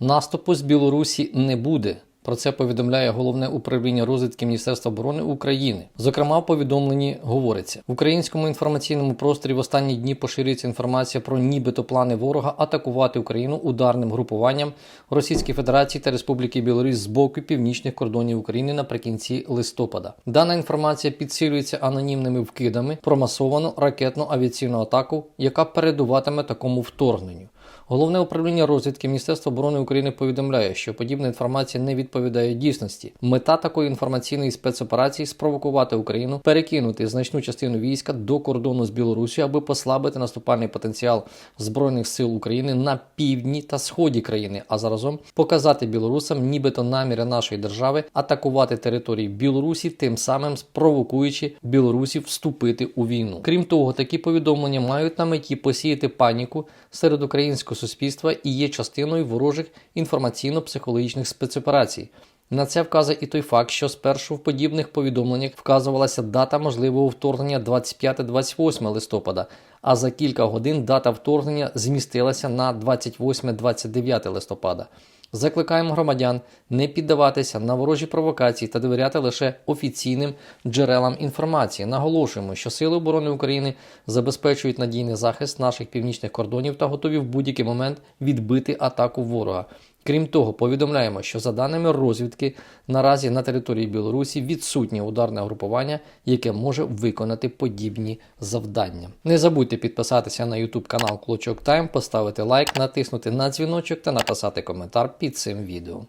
Наступу з Білорусі не буде. Про це повідомляє головне управління розвідки Міністерства оборони України. Зокрема, в повідомленні говориться в українському інформаційному просторі в останні дні поширюється інформація про нібито плани ворога атакувати Україну ударним групуванням Російської Федерації та Республіки Білорусь з боку північних кордонів України наприкінці листопада. Дана інформація підсилюється анонімними вкидами про масовану ракетну авіаційну атаку, яка передуватиме такому вторгненню. Головне управління розвідки Міністерства оборони України повідомляє, що подібна інформація не відповідає дійсності. Мета такої інформаційної спецоперації спровокувати Україну перекинути значну частину війська до кордону з Білорусі, аби послабити наступальний потенціал збройних сил України на півдні та сході країни, а заразом показати білорусам, нібито наміри нашої держави атакувати території Білорусі, тим самим спровокуючи білорусів вступити у війну. Крім того, такі повідомлення мають на меті посіяти паніку серед українського суспільства і є частиною ворожих інформаційно-психологічних спецоперацій. На це вказує і той факт, що спершу в подібних повідомленнях вказувалася дата можливого вторгнення 25-28 листопада, а за кілька годин дата вторгнення змістилася на 28-29 листопада. Закликаємо громадян не піддаватися на ворожі провокації та довіряти лише офіційним джерелам інформації. Наголошуємо, що Сили оборони України забезпечують надійний захист наших північних кордонів та готові в будь-який момент відбити атаку ворога. Крім того, повідомляємо, що за даними розвідки, наразі на території Білорусі відсутнє ударне групування, яке може виконати подібні завдання. Не забудьте підписатися на YouTube канал Клочок Тайм, поставити лайк, натиснути на дзвіночок та написати коментар під цим відео.